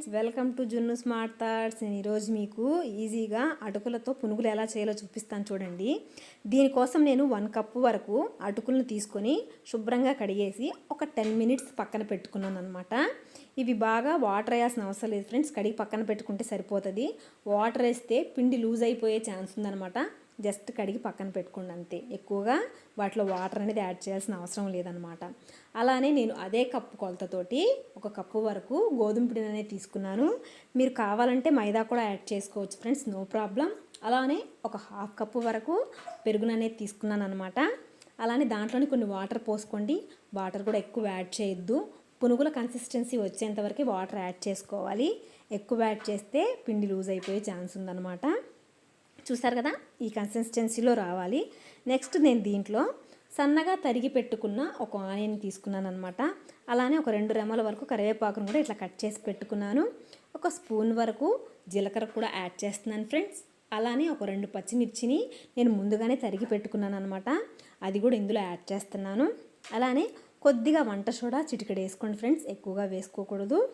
Friends welcome to Junnu smart thoughts. నేను ఈరోజు మీకు ఈజీగా అటుకులతో పునుగులు ఎలా చేయాలో చూపిస్తాను చూడండి. దీనికోసం నేను వన్ కప్పు వరకు అటుకులను తీసుకొని శుభ్రంగా కడిగేసి ఒక టెన్ మినిట్స్ పక్కన పెట్టుకున్నాను అనమాట ఇవి బాగా వాటర్ వేయాల్సిన అవసరం లేదు ఫ్రెండ్స్ కడిగి పక్కన పెట్టుకుంటే సరిపోతుంది. వాటర్ వేస్తే పిండి లూజ్ అయిపోయే ఛాన్స్ ఉందన్నమాట. జస్ట్ కడిగి పక్కన పెట్టుకోండి అంతే. ఎక్కువగా వాటిలో వాటర్ అనేది యాడ్ చేయాల్సిన అవసరం లేదనమాట అలానే నేను అదే కప్పు కొలతతోటి ఒక కప్పు వరకు గోధుమ పిండిని అనేది తీసుకున్నాను. మీరు కావాలంటే మైదా కూడా యాడ్ చేసుకోవచ్చు ఫ్రెండ్స్ నో ప్రాబ్లం అలానే ఒక హాఫ్ కప్పు వరకు పెరుగుననేది తీసుకున్నాను అనమాట అలానే దాంట్లోని కొన్ని వాటర్ పోసుకోండి. వాటర్ కూడా ఎక్కువ యాడ్ చేయొద్దు. పునుగుల కన్సిస్టెన్సీ వచ్చేంతవరకు వాటర్ యాడ్ చేసుకోవాలి. ఎక్కువ యాడ్ చేస్తే పిండి లూజ్ అయిపోయే ఛాన్స్ ఉందన్నమాట. చూసారు కదా? ఈ కన్సిస్టెన్సీలో రావాలి. నెక్స్ట్ నేను దీంట్లో సన్నగా తరిగి పెట్టుకున్న ఒక ఆనియన్ తీసుకున్నాను అనమాట అలానే ఒక రెండు రెమ్మల వరకు కరివేపాకును కూడా ఇట్లా కట్ చేసి పెట్టుకున్నాను. ఒక స్పూన్ వరకు జీలకర్ర కూడా యాడ్ చేస్తున్నాను ఫ్రెండ్స్. అలానే ఒక రెండు పచ్చిమిర్చిని నేను ముందుగానే తరిగి పెట్టుకున్నాను అనమాట అది కూడా ఇందులో యాడ్ చేస్తున్నాను. అలానే కొద్దిగా వంట సోడా చిటికెడు వేసుకోండి ఫ్రెండ్స్. ఎక్కువగా వేసుకోకూడదు.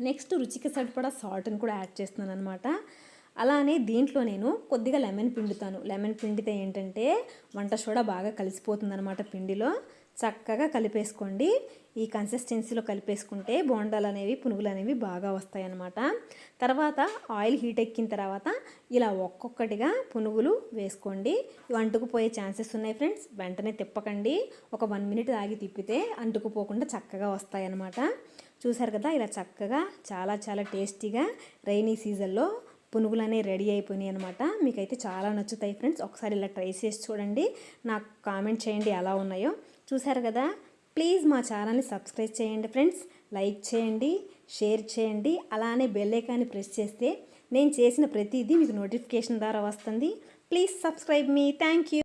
నెక్స్ట్ రుచికి సరిపడా సాల్ట్ని కూడా యాడ్ చేస్తున్నాను అనమాట అలానే దీంట్లో నేను కొద్దిగా లెమన్ పిండుతాను. లెమన్ పిండితే ఏంటంటే వంట సోడా బాగా కలిసిపోతుందన్నమాట పిండిలో. చక్కగా కలిపేసుకోండి. ఈ కన్సిస్టెన్సీలో కలిపేసుకుంటే బోండాలు అనేవి పునుగులు అనేవి బాగా వస్తాయన్నమాట. తర్వాత ఆయిల్ హీట్ ఎక్కిన తర్వాత ఇలా ఒక్కొక్కటిగా పునుగులు వేసుకోండి. ఇవి అంటుకుపోయే ఛాన్సెస్ ఉన్నాయి ఫ్రెండ్స్. వెంటనే తిప్పకండి. ఒక వన్ మినిట్ ఆగి తిప్పితే అంటుకుపోకుండా చక్కగా వస్తాయన్నమాట. చూసారు కదా ఇలా చక్కగా చాలా చాలా టేస్టీగా రైనీ సీజన్లో పునుగులు అనేవి రెడీ అయిపోయినాయి అనమాట మీకైతే చాలా నచ్చుతాయి ఫ్రెండ్స్. ఒకసారి ఇలా ట్రై చేసి చూడండి. నాకు కామెంట్ చేయండి ఎలా ఉన్నాయో. చూసారు కదా? ప్లీజ్ మా ఛానల్ని సబ్స్క్రైబ్ చేయండి ఫ్రెండ్స్. లైక్ చేయండి షేర్ చేయండి. అలానే బెల్ ఐకాన్ని ప్రెస్ చేస్తే నేను చేసిన ప్రతిదీ మీకు నోటిఫికేషన్ ద్వారా వస్తుంది. Please subscribe me. Thank you.